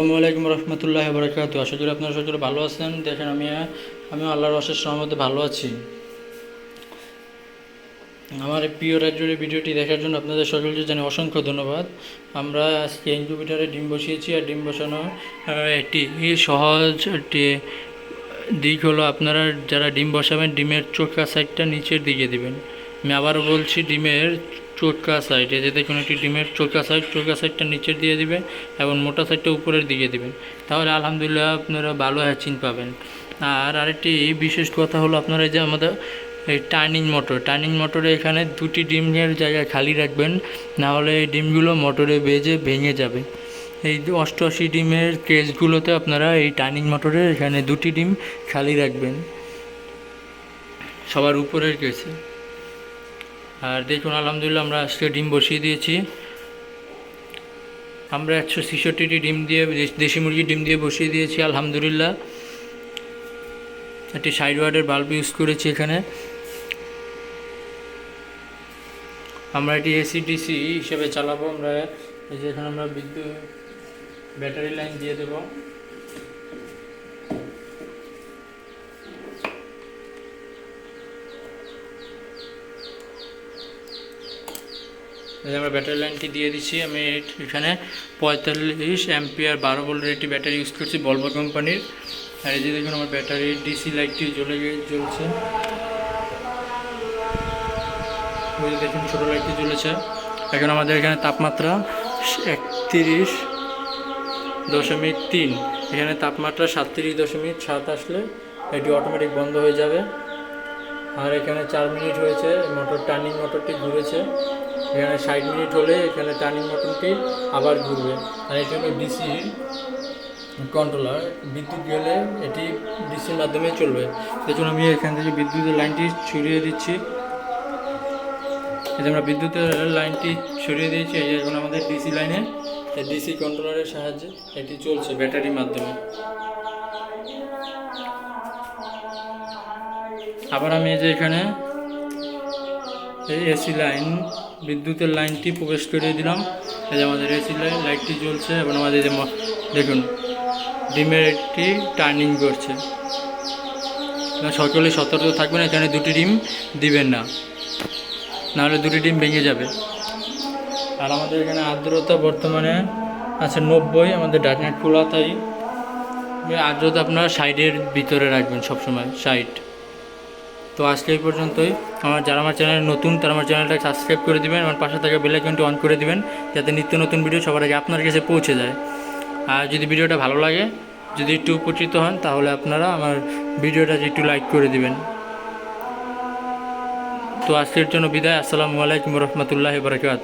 আসসালামু আলাইকুম রহমতুল্লাহ বরকাত আশা করি আপনারা সকলে ভালো আছেন। দেখেন আমি আমি আল্লাহর অশেষ সহমতে ভালো আছি। আমার প্রিয় রাজ্যের ভিডিওটি দেখার জন্য আপনাদের সকলকে জানি অসংখ্য ধন্যবাদ। আমরা আজকে ইনকিউবেটারে ডিম বসিয়েছি আর ডিম বসানো একটি সহজ একটি দিক হলো আপনারা যারা ডিম বসাবেন, ডিমের চোখা সাইডটা নিচের দিকে দিবেন। আমি আবারও বলছি, ডিমের চোটকা সাইডে যে দেখুন একটি ডিমের চোটকা সাইড চোটকা সাইডটা নিচের দিয়ে দিবেন এবং মোটা সাইডটা উপরের দিকে দিবেন তাহলে আলহামদুলিল্লাহ আপনারা ভালো হ্যাচিং পাবেন। আর আরেকটি বিশেষ কথা হলো আপনারা এই যে আমাদের এই টার্নিং মোটর টার্নিং মোটরে এখানে দুটি ডিমের জায়গা খালি রাখবেন না হলে এই ডিমগুলো মোটরে বেজে ভেঙে যাবে। এই অষ্টআশি ডিমের কেসগুলোতে আপনারা এই টার্নিং মোটরের এখানে দুটি ডিম খালি রাখবেন। সবার উপরের কেসে আর দেখুন, আলহামদুলিল্লাহ আমরা আজকে ডিম বসিয়ে দিয়েছি। আমরা একশো ছেষট্টিটি ডিম দিয়ে, দেশি মুরগির ডিম দিয়ে বসিয়ে দিয়েছি, আলহামদুলিল্লাহ। একটি সাইড ওয়ার্ডের বাল্ব ইউজ করেছি এখানে। আমরা এটি এসি ডিসি হিসেবে চালাবো, আমরা এখানে আমরা বিদ্যুৎ ব্যাটারি লাইন দিয়ে দেবো। আমরা ব্যাটারি লাইনটি দিয়ে দিচ্ছি, আমি এখানে পঁয়তাল্লিশ অ্যাম্পিয়ার বারো ভোল্টের একটি ব্যাটারি ইউজ করছি বলব কোম্পানির আর এই যে দেখুন, আমার ব্যাটারি ডিসি লাইটটি জ্বলে জ্বলছে। দেখুন, ছোটো লাইটটি জ্বলেছে। এখন আমাদের এখানে তাপমাত্রা একত্রিশ দশমিক তিন। এখানে তাপমাত্রা সাতত্রিশ দশমিক সাত আসলে এটি অটোমেটিক বন্ধ হয়ে যাবে। আর এখানে চার মিনিট হয়েছে মোটর টার্নিং মোটরটি ঘুরেছে। এখানে ষাট মিনিট হলে এখানে টার্নিং মোটরটি আবার ঘুরবে। আর এটি হলো ডিসি কন্ট্রোলার বিদ্যুৎ গেলে এটি ডিসির মাধ্যমে চলবে। দেখুন, আমি এখান থেকে বিদ্যুতের লাইনটি ছড়িয়ে দিচ্ছি। যে আমরা বিদ্যুতের লাইনটি ছড়িয়ে দিয়েছি, এই এখন আমাদের ডিসি লাইনে ডিসি কন্ট্রোলারের সাহায্যে এটি চলছে ব্যাটারির মাধ্যমে। আবার আমি এই যে এখানে এই এসি লাইন, বিদ্যুতের লাইনটি প্রবেশ করিয়ে দিলাম। এই যে আমাদের এসি লাইন লাইটটি জ্বলছে এবং আমাদের যে দেখুন, ডিমের একটি টার্নিং করছে। সকলে সতর্ক থাকবেন, এখানে দুটি ডিম দিবেন না। নাহলে দুটি ডিম ভেঙে যাবে। আর আমাদের এখানে আর্দ্রতা বর্তমানে আছে নব্বই, আমাদের ডাকনেট খোলা তাই আর্দ্রতা আপনারা সাইডের ভিতরে রাখবেন সবসময়, সাইড। তো আজকে এই পর্যন্তই। আমার যারা আমার চ্যানেল নতুন, তারা আমার চ্যানেলটা সাবস্ক্রাইব করে দেবেন আমার পাশে থাকা বেল আইকনটি অন করে দেবেন, যাতে নিত্য নতুন ভিডিও সবার আগে আপনার কাছে পৌঁছে যায়। আর যদি ভিডিওটা ভালো লাগে, যদি একটু উপকৃত হন, তাহলে আপনারা আমার ভিডিওটা একটু লাইক করে দিবেন। তো আজকের জন্য বিদায়। আসসালামু আলাইকুম রহমতুল্লাহ বারকাত